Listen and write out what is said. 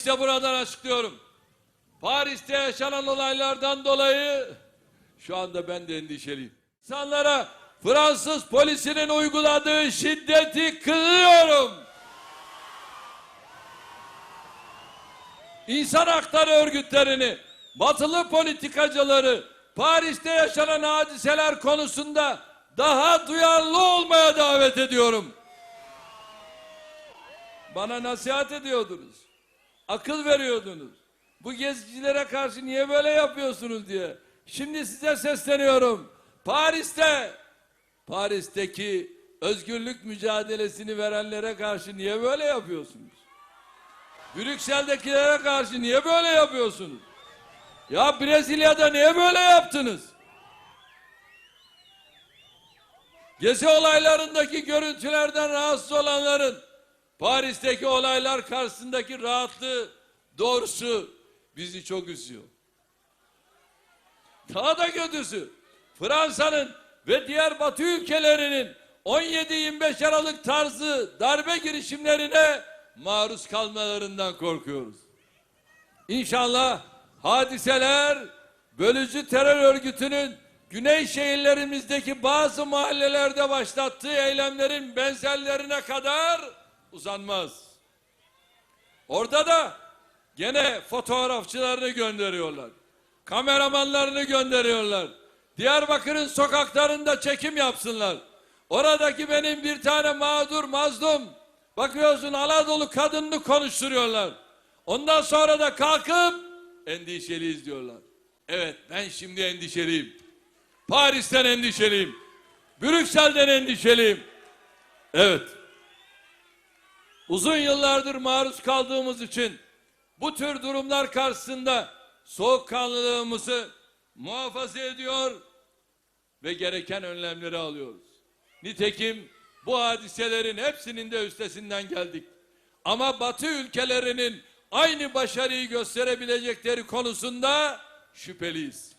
İşte buradan açıklıyorum. Paris'te yaşanan olaylardan dolayı şu anda ben de endişeliyim. İnsanlara Fransız polisinin uyguladığı şiddeti kınıyorum. İnsan hakları örgütlerini, batılı politikacıları Paris'te yaşanan hadiseler konusunda daha duyarlı olmaya davet ediyorum. Bana nasihat ediyordunuz. Akıl veriyordunuz. Bu gezicilere karşı niye böyle yapıyorsunuz diye. Şimdi size sesleniyorum. Paris'te Paris'teki özgürlük mücadelesini verenlere karşı niye böyle yapıyorsunuz? Brüksel'dekilere karşı niye böyle yapıyorsunuz? Ya Brezilya'da niye böyle yaptınız? Gezi olaylarındaki görüntülerden rahatsız olanların Paris'teki olaylar karşısındaki rahatlığı doğrusu bizi çok üzüyor. Daha da kötüsü Fransa'nın ve diğer batı ülkelerinin 17-25 Aralık tarzı darbe girişimlerine maruz kalmalarından korkuyoruz. İnşallah hadiseler bölücü terör örgütünün güney şehirlerimizdeki bazı mahallelerde başlattığı eylemlerin benzerlerine kadar uzanmaz. Orada da gene fotoğrafçılarını gönderiyorlar. Kameramanlarını gönderiyorlar. Diyarbakır'ın sokaklarında çekim yapsınlar. Oradaki benim bir tane mağdur mazlum bakıyorsun Anadolu kadınını konuşturuyorlar. Ondan sonra da kalkıp endişeliyiz diyorlar. Evet ben şimdi endişeliyim. Paris'ten endişeliyim. Brüksel'den endişeliyim. Evet. Uzun yıllardır maruz kaldığımız için bu tür durumlar karşısında soğukkanlılığımızı muhafaza ediyor ve gereken önlemleri alıyoruz. Nitekim bu hadiselerin hepsinin de üstesinden geldik. Ama Batı ülkelerinin aynı başarıyı gösterebilecekleri konusunda şüpheliyiz.